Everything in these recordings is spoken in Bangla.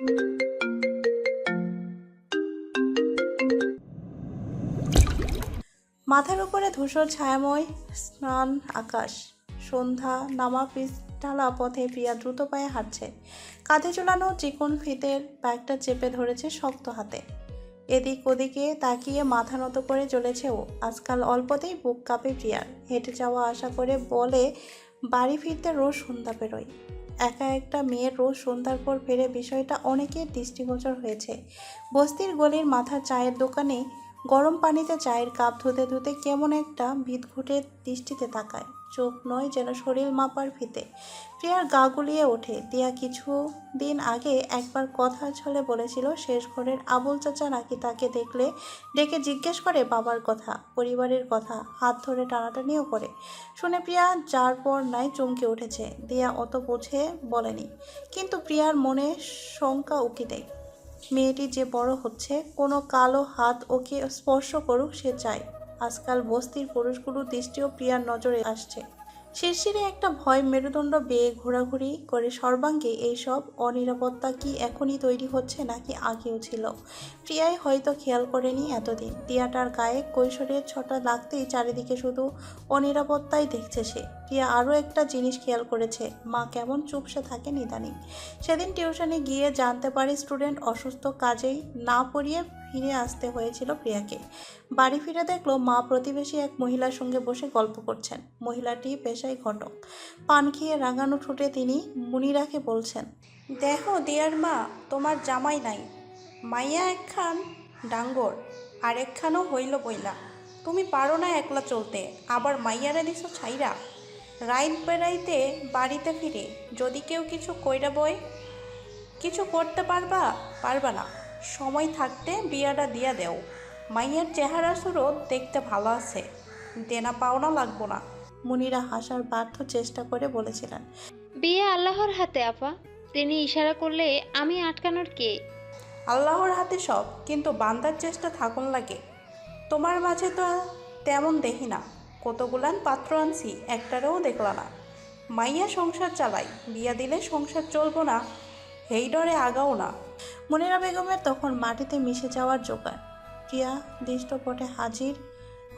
মাথার উপরে ধূসর ছায়াময় স্নান, আকাশ, সন্ধ্যা, নামা পিস্টালা পথে প্রিয়া দ্রুত পায়ে হাঁটছে। কাঁধে ঝুলানো চিকন ফিতের ব্যাগটা চেপে ধরেছে শক্ত হাতে। এদিক ওদিকে তাকিয়ে মাথা নত করে চলেছে ও। আজকাল অল্পতেই বুক কাঁপে প্রিয়ার। হেঁটে যাওয়া আশা করে বলে, বাড়ি ফিরতে রোজ সন্ধ্যা বেরোয়। একা একটা মেয়ের রোজ সন্ধ্যার পর ফেরে বিষয়টা অনেকের দৃষ্টিগোচর হয়েছে। বস্তির গলির মাথার চায়ের দোকানে গরম পানিতে চায়ের কাপ ধুতে ধুতে কেমন একটা ভিতঘুটের দৃষ্টিতে তাকায়। চোখ নয় যেন শরীর মাপার ফিতে। প্রিয়ার গা গুলিয়ে ওঠে। দিয়া কিছু দিন আগে একবার কথা ছলে বলেছিল, শেষ ঘরের আবুল চাচা নাকি তাকে দেখলে ডেকে জিজ্ঞেস করে বাবার কথা, পরিবারের কথা, হাত ধরে টানাটানিও করে। শুনে প্রিয়া যার পর নাই চমকে উঠেছে। দিয়া অত বোঝে বলেনি, কিন্তু প্রিয়ার মনে শঙ্কা উকি দেয়। মেয়েটি যে বড় হচ্ছে, কোনো কালো হাত ওকে স্পর্শ করুক, সে চায়। আজকাল বস্তির পুরুষগুলোর দৃষ্টিও প্রিয়ার নজরে আসছে। শিরশিরে একটা ভয় মেরুদণ্ড বেয়ে ঘোরাঘুরি করে সর্বাঙ্গে এইসব অনিরাপত্তা কি এখনই তৈরি হচ্ছে নাকি আগেও ছিল? প্রিয়াই হয়তো খেয়াল করেনি এতদিন। দিয়াটার গায়ে কৈশোরের ছটা লাগতেই চারিদিকে শুধু অনিরাপত্তাই দেখছে সে। প্রিয়া আরও একটা জিনিস খেয়াল করেছে, মা কেমন চুপসে থাকে নিদানি সেদিন টিউশনে গিয়ে জানতে পারে স্টুডেন্ট অসুস্থ কাজেই না পড়িয়ে ফিরে আসতে হয়েছিল প্রিয়াকে। বাড়ি ফিরে দেখল মা প্রতিবেশী এক মহিলার সঙ্গে বসে গল্প করছেন। মহিলাটি পেশায় ঘটক। পান খেয়ে রাঙানো ঠোঁটে তিনি মুনিরাকে বলছেন, দেখো দিয়ার মা, তোমার জামাই নাই। মাইয়া একখান ডাঙ্গর, আর একখানও হইল বইলা। তুমি পারো না একলা চলতে, আবার মাইয়ারা দিছো ছাইরা। রাইত বেড়াইতে বাড়িতে ফিরে, যদি কেউ কিছু কইরা বই, কিছু করতে পারবা পারবা না। সময় থাকতে বিয়াটা দিয়া দেও। মাইয়ের চেহারা সুরত দেখতে ভালো আছে দেনা পাওনা লাগবো না। মুনিরা হাসার ব্যর্থ চেষ্টা করে বলেছিলেন। বিয়ে আল্লাহর হাতে আপা। তিনি ইশারা করলে আমি আটকানোর কে? আল্লাহর হাতে সব কিন্তু বান্দার চেষ্টা থাকুন লাগে। তোমার মাঝে তো তেমন দেখি না। কতগুলান পাত্র আনছি একটারেও দেখলা না। মাইয়া সংসার চালাই বিয়া দিলে সংসার চলবো না হেই ডরে আগাও না। মনিরা বেগমের তখন মাটিতে মিশে যাওয়ার জোগাড়। প্রিয়া দৃষ্টপটে হাজির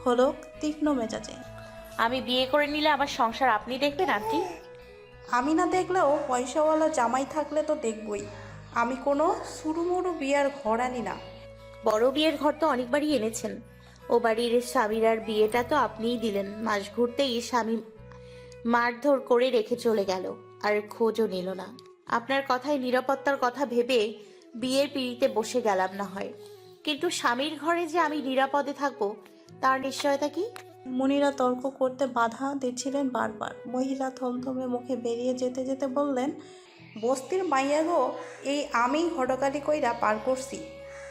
হলো তীক্ষ্ণ মেজাজে। আমি বিয়ে করে নিলে আমার সংসার আপনি দেখবেন আন্টি? আমি না দেখলেও পয়সাওয়ালা জামাই থাকলে তো দেখবই। আমি কোনো সুরুমুরু বিয়ার ঘর আনি না। বড় বিয়ের ঘর তো অনেকবারই এনেছেন। ও বাড়ির স্বামীর আর বিয়েটা তো আপনিই দিলেন। মাস ঘুরতেই স্বামী মারধর করে রেখে চলে গেল আর খোঁজও নিল না। আপনার কথায় নিরাপত্তার কথা ভেবে বিয়ের পিড়িতে বসে গেলাম না হয়। কিন্তু স্বামীর ঘরে যে আমি নিরাপদে থাকব, তার নিশ্চয়তা কি? মুনিরা তর্ক করতে বাধা দিচ্ছিলেন বারবার। মহিলা থমথমে মুখে বেরিয়ে যেতে যেতে বললেন, বস্তির মাইয়া গো, এই আমি হটকালি কইরা পার করছি।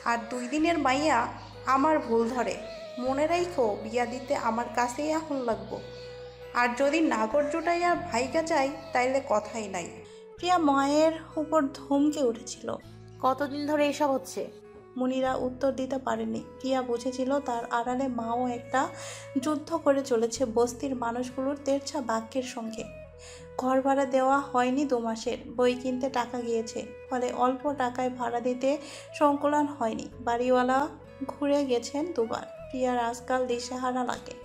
আর দুই দিনের মাইয়া আমার ভুল ধরে। মনে রাইখো, বিয়া দিতে আমার কাছেই এখন লাগবো। আর যদি নাগর জোটাইয়া ভাইকা চাই, তাইলে কথাই নাই। প্রিয়া মায়ের উপর ধমকে উঠেছিল। কতদিন ধরে এসব হচ্ছে? মুনিরা উত্তর দিতে পারেনি। প্রিয়া বুঝেছিল তার আড়ালে মাও একটা যুদ্ধ করে চলেছে বস্তির মানুষগুলোর তেরছা বাক্যের সঙ্গে। ঘর ভাড়া দেওয়া হয়নি দু মাসের, বই কিনতে টাকা গিয়েছে, ফলে অল্প টাকায় ভাড়া দিতে সংকলন হয়নি। বাড়িওয়ালা ঘুরে গেছেন দুবার। প্রিয়ার আজকাল দিশেহারা লাগে।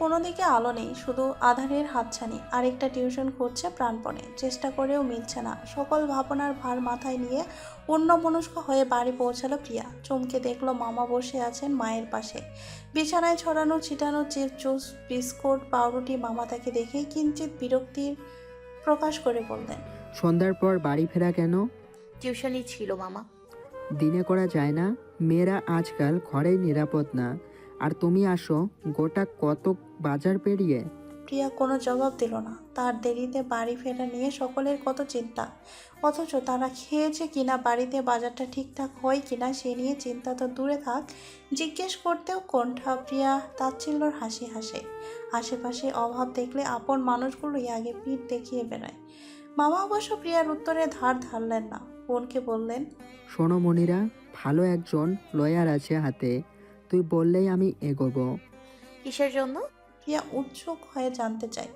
কোনো দিকে আলো নেই শুধু আধারের হাতছানি। আরেকটা টিউশন করছে প্রাণপণে। চেষ্টা করেও মিলছে না। সকল ভাবনার ভার মাথায় নিয়ে অন্যমনস্ক হয়ে বাড়ি পৌঁছালো প্রিয়া। চমকে দেখল মামা বসে আছেন মায়ের পাশে। বিছানায় ছড়ানো ছিটানো চিপ জুস বিস্কুট পাউরুটি মামা তাকে দেখেই কিঞ্চিত বিরক্তির প্রকাশ করে বললেন সন্ধ্যার পর বাড়ি ফেরা কেন? টিউশনই ছিল মামা। দিনে করা যায় না। মেয়েরা আজকাল ঘরেই নিরাপদ না। আর তুমি আসো গোটা কত বাজার পেরিয়ে। প্রিয়া কোনো জবাব দিল না। তার দেরিতে বাড়ি ফেরা নিয়ে সকলের কত চিন্তা। অথচ তারা খেয়েছে কিনা বাড়িতে বাজারটা ঠিকঠাক হয় কিনা সে নিয়ে চিন্তা তো দূরে থাক। জিজ্ঞেস করতেও কণ্ঠা প্রিয়া তাচ্ছিল্যর হাসি হাসে। আশেপাশে অভাব দেখলে আপন মানুষগুলোই আগে পিঠ দেখিয়ে বেড়ায়। মামা অবশ্য প্রিয়ার উত্তরে ধার ধারলেন না। বোনকে বললেন শোনো মনিরা ভালো একজন লয়ার আছে হাতে। তুই বললেই আমি এগোবো। কিসের জন্য? প্রিয়া উৎসুক হয়ে জানতে চায়।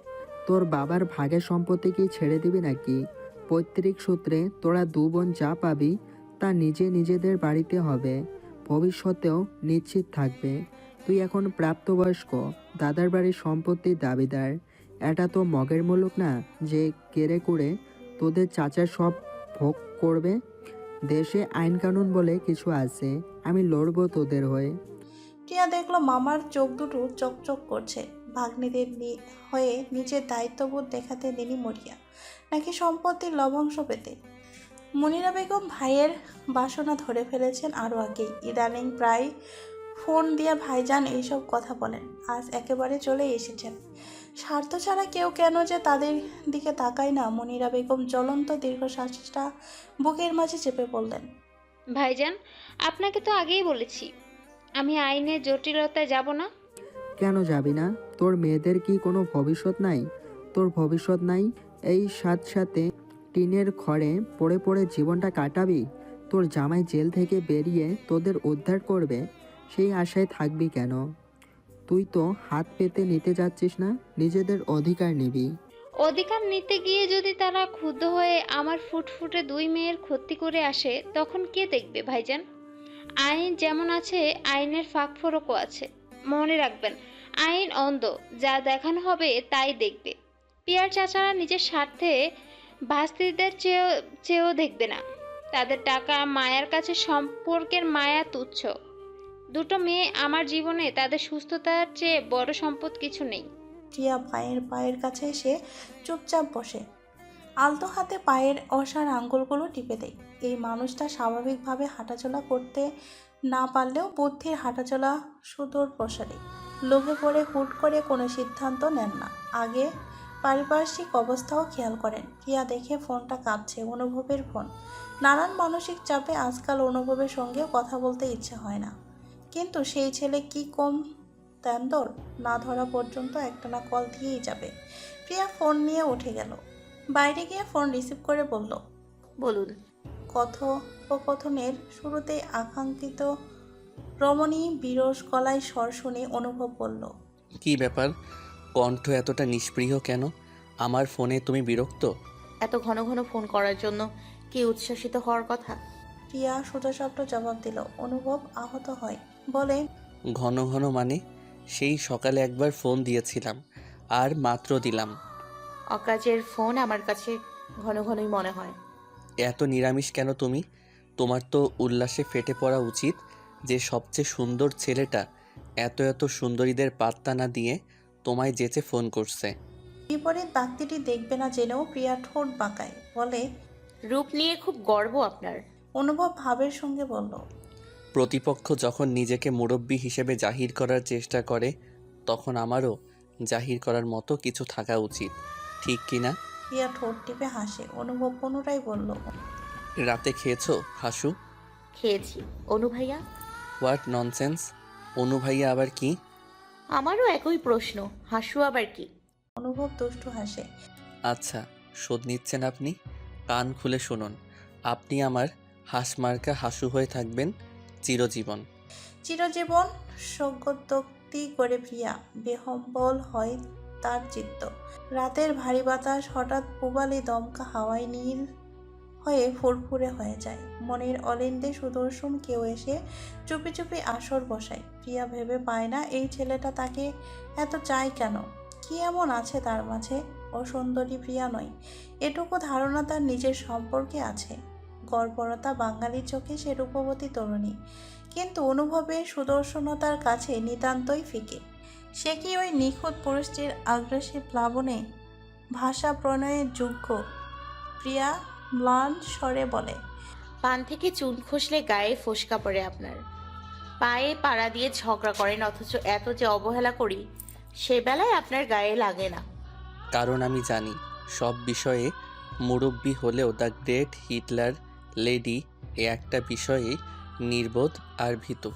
তোর বাবার ভাগের সম্পত্তি কি ছেড়ে দিবি নাকি? পৈতৃক সূত্রে তোরা দু বোন যা পাবি তা নিজে নিজেদের বাড়িতে হবে। ভবিষ্যতেও নিশ্চিত থাকবে। তুই এখন প্রাপ্তবয়স্ক দাদার বাড়ির সম্পত্তির দাবিদার। এটা তো মগের মুলুক না যে কেড়ে করে তোদের চাচা সব ভোগ করবে? দেশে আইন কানুন বলে কিছু আছে আমি লড়বো তোদের হয়ে। প্রিয়া দেখল মামার চোখ দুটো চকচক করছে। ভাগ্নিদের হয়ে নিজের দায়িত্ববোধ দেখাতে দিনই মরিয়া, নাকি সম্পত্তির লভ্যাংশ পেতে। মনিরা বেগম ভাইয়ের বাসনা ধরে ফেলেছেন আরও আগেই। ইদানিং প্রায় ফোন দিয়ে ভাইজান এইসব কথা বলেন, আজ একেবারে চলে এসেছেন। স্বার্থ ছাড়া কেউ কেন যে তাদের দিকে তাকায় না, মনিরা বেগম জ্বলন্ত দীর্ঘশ্বাসটা বুকের মাঝে চেপে পড়লেন ভাইজান, আপনাকে তো আগেই বলেছি আমি আইনের জটিলতায় যাব না? কেন যাবি না? তোর মেয়েদের কি কোনো ভবিষ্যৎ নাই? তোর ভবিষ্যৎ নাই? এই সাথে সাথে টিনের খড়ে পড়ে পড়ে জীবনটা কাটাবি? তোর জামাই জেল থেকে বেরিয়ে তোদের উদ্ধার করবে? সেই আশায় থাকবি কেন? তুই তো হাত পেতে নিতে যাচ্ছিস না? নিজেদের অধিকার নিবি। অধিকার নিতে গিয়ে যদি তারা ক্ষুব্ধ হয়ে আমার ফুটফুটে দুই মেয়ের ক্ষতি করে আসে তখন কে দেখবে ভাইজান? আইন যেমন আছে, আইনের ফাঁক ফোরকও আছে। মনে রাখবেন, আইন অন্ধ, যা দেখানো হবে তাই দেখবে। পিয়ার চাচারা নিজের স্বার্থে ভাস্তিদের চেয়েও চেয়েও দেখবে না। তাদের টাকা মায়ার কাছে সম্পর্কের মায়া তুচ্ছ। দুটো মেয়ে আমার জীবনে তাদের সুস্থতার চেয়ে বড় সম্পদ কিছু নেই। টিয়া পায়ের পায়ের কাছে এসে চুপচাপ বসে। আলতো হাতে পায়ের অসার আঙ্গুলগুলো টিপে দেয়। এই মানুষটা স্বাভাবিকভাবে হাঁটাচলা করতে না পারলেও বুদ্ধির হাঁটাচলা সুদূর প্রসারী। লোভে পড়ে হুট করে কোনো সিদ্ধান্ত নেন না। আগে পারিপার্শ্বিক অবস্থাও খেয়াল করেন। প্রিয়া দেখে ফোনটা কাঁপছে, অনুভবের ফোন। নানান মানসিক চাপে আজকাল অনুভবের সঙ্গে কথা বলতে ইচ্ছে হয় না। কিন্তু সেই ছেলে কি কম তেন্দর? না ধরা পর্যন্ত একটানা কল দিয়েই যাবে। প্রিয়া ফোন নিয়ে উঠে গেল। বাইরে গিয়ে ফোন রিসিভ করে বলল, বলুন। কথোপকথনের শুরুতেই আকাঙ্ক্ষিত রমণী বিরস গলায় স্বর শুনে অনুভব করল। কি ব্যাপার? কণ্ঠ এতটা নিষ্প্রিয় কেন? আমার ফোনে তুমি বিরক্ত? এত ঘন ঘন ফোন করার জন্য কি উচ্ছ্বাসিত হওয়ার কথা? প্রিয়া সোজাসাপটা জবাব দিল অনুভব আহত হয়। বলে ঘন ঘন মানে? সেই সকালে একবার ফোন দিয়েছিলাম আর মাত্র দিলাম। অকাজের ফোন আমার কাছে ঘন ঘনই মনে হয়। এত নিরামিষ কেন তুমি? তোমার তো উল্লাসে ফেটে পড়া উচিত যে সবচেয়ে সুন্দর ছেলেটা এত এত সুন্দরীদের পাত্তা না দিয়ে তোমায় যেচে ফোন করছে। বিপরীত ব্যক্তিটি দেখবে না জেনেও প্রিয়া ঠোঁট বাঁকায় বলে রূপ নিয়ে খুব গর্ব আপনার। অনুভব ভাবের সঙ্গে বলল প্রতিপক্ষ যখন নিজেকে মুরব্বী হিসেবে জাহির করার চেষ্টা করে তখন আমারও জাহির করার মতো কিছু থাকা উচিত ঠিক কি না? প্রিয়া ঠোঁট টিপে হাসে। অনুভব পুনরায় বলল রাতে খেয়েছো হাসু? খেয়েছি। অনু ভাইয়া? হোয়াট ননসেন্স অনু ভাইয়া আবার কি? আমারও একই প্রশ্ন হাসু আবার কি? অনুভব দুষ্টু হাসে। আচ্ছা শোধ নিচ্ছেন আপনি? কান খুলে শুনুন। আপনি আমার হাসমার্কা হাসু হয়ে থাকবেন চিরজীবন। চিরজীবন সজ্ঞোক্তি করে প্রিয়া বেহম্বল হয় তার চিত্ত। রাতের ভারী বাতাস হঠাৎ পুবালি দমকা হাওয়ায় নীল হয়ে ফুরফুরে হয়ে যায়। মনের অলিন্দে সুদর্শন কেউ এসে চুপি চুপি আসর বসায়। প্রিয়া ভেবে পায় না, এই ছেলেটা তাকে এত চায় কেন? কি এমন আছে তার মাঝে? অসুন্দরী প্রিয়া নয়। এটুকু ধারণা তার নিজের সম্পর্কে আছে। গর্বরতা বাঙালির চোখে সে রূপবতী তরুণী। কিন্তু অনুভবে সুদর্শনতার কাছে নিতান্তই ফিকে। সে কি ওই নিখুঁত পুরুষটির আগ্রাসী প্লাবনে ভাষা প্রণয়ের যোগ্য? প্রিয়া ম্লান স্বরে বলে। পান থেকে চুন খসলে গায়ে ফোসকা পড়ে আপনার। পায়ে পাড়া দিয়ে ঝগড়া করেন অথচ এত যে অবহেলা করি সে বেলায় আপনার গায়ে লাগে না। কারণ আমি জানি সব বিষয়ে মুরব্বী হলেও দ্য গ্রেট হিটলার লেডি এ একটা বিষয়ে নির্বোধ আর ভীতু।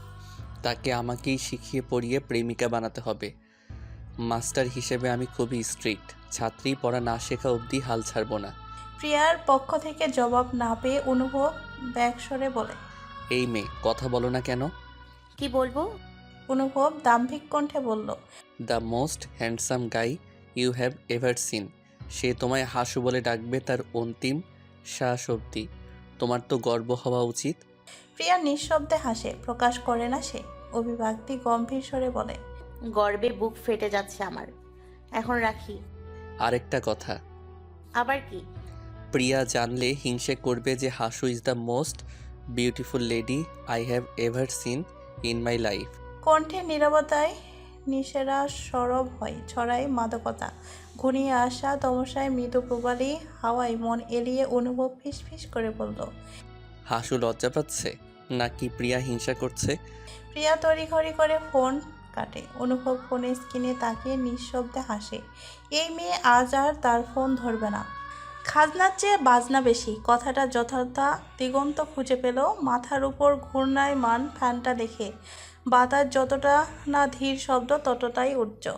তাকে আমাকেই শিখিয়ে পড়িয়ে প্রেমিকা বানাতে হবে। মাস্টার হিসেবে আমি খুবই স্ট্রিক্ট। ছাত্রী পড়া না শেখা অবধি হাল ছাড়বো না। প্রিয়ার পক্ষ থেকে জবাব না পেয়ে অনুভব ব্যাকস্বরে বলে এই মেয়ে কথা বলো না কেন? কি বলব? অনুভব দাম্ভিক কণ্ঠে বলল the most handsome guy you have ever seen সে তোমায় হাসু বলে ডাকবে তার অন্তিম শ্বাস অবধি। তোমার তো গর্ব হওয়া উচিত। প্রিয়া নিঃশব্দে হাসে প্রকাশ করে না সে। অভিব্যক্তি গম্ভীর স্বরে বলে গর্বে বুক ফেটে যাচ্ছে আমার। এখন রাখি। আরেকটা কথা। আবার কি? প্রিয়া জানলে হিংসে করবে যে Hasu is the most beautiful lady I have ever seen in my life কণ্ঠে নীরবতায় নিশেরা সরব হয় ছড়ায় মাদকতা। ঘনিয়ে আসা তমসায় মৃদু প্রবালী হাওয়ায় মন এলিয়ে অনুভব ফিস ফিস করে বলল হাসু লজ্জা পাচ্ছে? নাকি প্রিয়া হিংসা করছে? প্রিয়া তড়িঘড়ি করে ফোন কাটে। অনুভব ফোনের স্ক্রিনে তাকিয়ে নিঃশব্দে হাসে। এই মেয়ে আজ আর তার ফোন ধরবে না। খাজনার চেয়ে বাজনা বেশি। কথাটা যথার্থ দিগন্ত খুঁজে পেল। মাথার উপর ঘূর্ণায়মান ফ্যানটা দেখে। বাতাস যতটা না ধীর শব্দ ততটাই উচ্চ।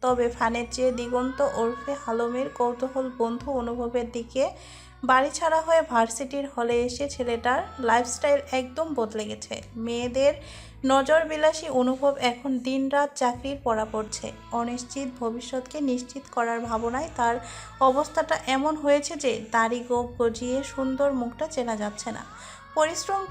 তবে ফ্যানের চেয়ে দিগন্ত ওরফে হালমের কৌতূহল বন্ধু অনুভবের দিকে বাড়ি ছাড়া হয়ে ভার্সিটির হলে এসে ছেলেটার লাইফস্টাইল একদম বদলে গেছে। মেয়েদের নজর বিলাসী অনুভব এখন দিনরাত চাকরির পড়া পড়ছে। অনিশ্চিত ভবিষ্যৎকে নিশ্চিত করার ভাবনায় তার অবস্থাটা এমন হয়েছে যে দাড়ি গোপ গজিয়ে সুন্দর মুখটা চেনা যাচ্ছে না। পরিশ্রম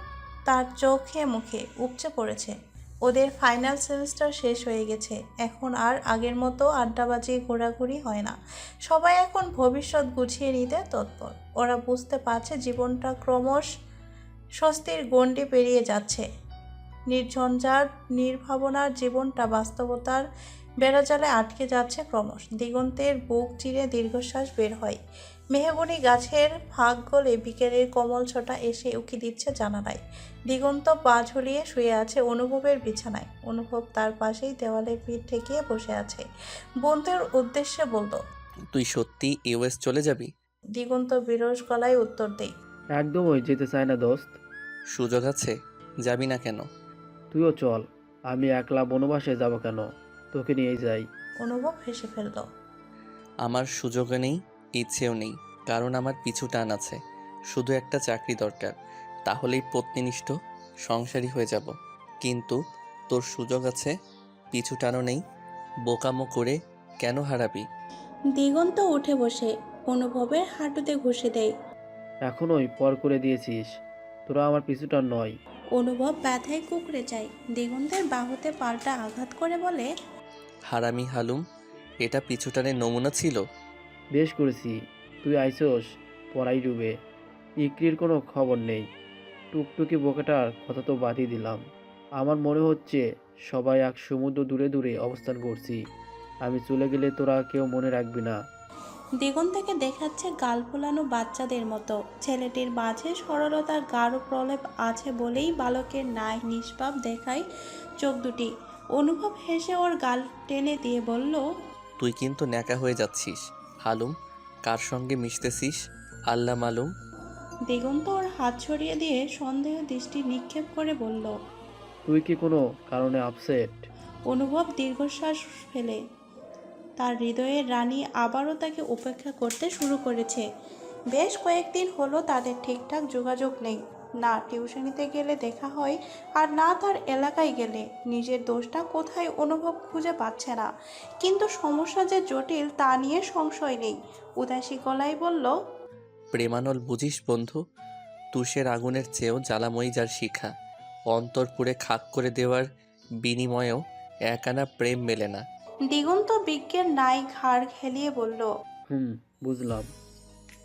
তার চোখে মুখে উপচে পড়েছে। ওদের ফাইনাল সেমিস্টার শেষ হয়ে গেছে। এখন আর আগের মতো আড্ডাবাজি ঘোরাঘুরি হয় না। সবাই এখন ভবিষ্যৎ গুছিয়ে নিতে তৎপর। ওরা বুঝতে পারছে জীবনটা ক্রমশ স্বস্তির গণ্ডি পেরিয়ে যাচ্ছে। নির্ঝঞ্ঝাট, নির্ভাবনার জীবনটা বাস্তবতার বেড়াজালে আটকে যাচ্ছে ক্রমশ। দিগন্তের বুক চিরে দীর্ঘশ্বাস বের হয়। মেহগনি গাছের ফাঁক গলে বিকেলের কমল ছটা এসে উকি দিচ্ছে জানালায়। দিগন্ত পা ঝুলিয়ে শুয়ে আছে অনুভবের বিছানায়। অনুভব তার পাশেই দেওয়ালে পিঠ ঠেকিয়ে বসে আছে। বন্ধুর উদ্দেশ্যে বলল তুই সত্যি ইউএস চলে যাবি? দিগন্ত বিরস গলায় উত্তর দেই একদমই যেতে চায় না দোস্ত। সুযোগ আছে যাবি না কেন? তুইও চল আমি একলা বনবাসে যাব কেন? তোকে নিয়ে যাই। অনুভব হেসে ফেলল আমার সুযোগও নেই ইচ্ছেও নেই কারণ আমার পিছু টান আছে। শুধু একটা চাকরি দরকার তাহলেই পত্নীনিষ্ঠ সংসারী হয়ে যাব। কিন্তু তোর সুযোগ আছে পিছু টানও নেই বোকামো করে কেন হারাবি? দিগন্ত উঠে বসে অনুভবের হাঁটুতে ঘষে দেয়। এখনই পর করে দিয়েছিস তোরা আমার পিছুটা নয়। অনুভব ব্যথায় কুকড়ে যায়। দিগন্তের বাহুতে পাল্টা আঘাত করে বলে হারামি হালুম এটা পিছুটানের নমুনা ছিল? বেশ করেছি তুই আইসোস পড়াই ডুবে। ইকরির কোনো খবর নেই। টুকটুকি বোকাটার কথা তো বাদই দিলাম। আমার মনে হচ্ছে সবাই এক সমুদ্র দূরে দূরে অবস্থান করছি। আমি চলে গেলে তোরা কেউ মনে রাখবি না। দিগন্তকে দেখাচ্ছে গাল ফোলানো বাচ্চাদের মতো। ছেলেটির মাঝে সরলতার গাঢ় প্রলেপ আছে বলেই বালকের ন্যায় নিষ্পাপ দেখায় চোখ দুটি। অনুভব হেসে ওর গাল টেনে দিয়ে বলল তুই কিন্তু ন্যাকা হয়ে যাচ্ছিস হালুম। কার সঙ্গে মিশতেছিস? আল্লাহ মালুম। দিগন্ত ওর হাত ছড়িয়ে দিয়ে সন্দেহ দৃষ্টি নিক্ষেপ করে বলল তুই কি কোনো কারণে আপসেট অনুভব দীর্ঘশ্বাস ফেলে। তার হৃদয়ের রানী আবারও তাকে উপেক্ষা করতে শুরু করেছে। বেশ কয়েকদিন হলো তাদের ঠিকঠাক যোগাযোগ নেই। না টিউশনিতে গেলে দেখা হয় আর না তার এলাকায় গেলে। নিজের দোষটা কোথায় অনুভব খুঁজে পাচ্ছে না। কিন্তু সমস্যা যে জটিল তা নিয়ে সংশয় নেই। উদাসী গলায় বলল প্রেমানল বুঝিস বন্ধু? তুষের আগুনের চেয়েও জ্বালাময়ী যার শিখা। অন্তর পুড়ে খাক করে দেওয়ার বিনিময়েও একানা প্রেম মেলে না। দিগন্ত বিজ্ঞের নাই ঘাড় খেলিয়ে বলল হুম বুঝলাম।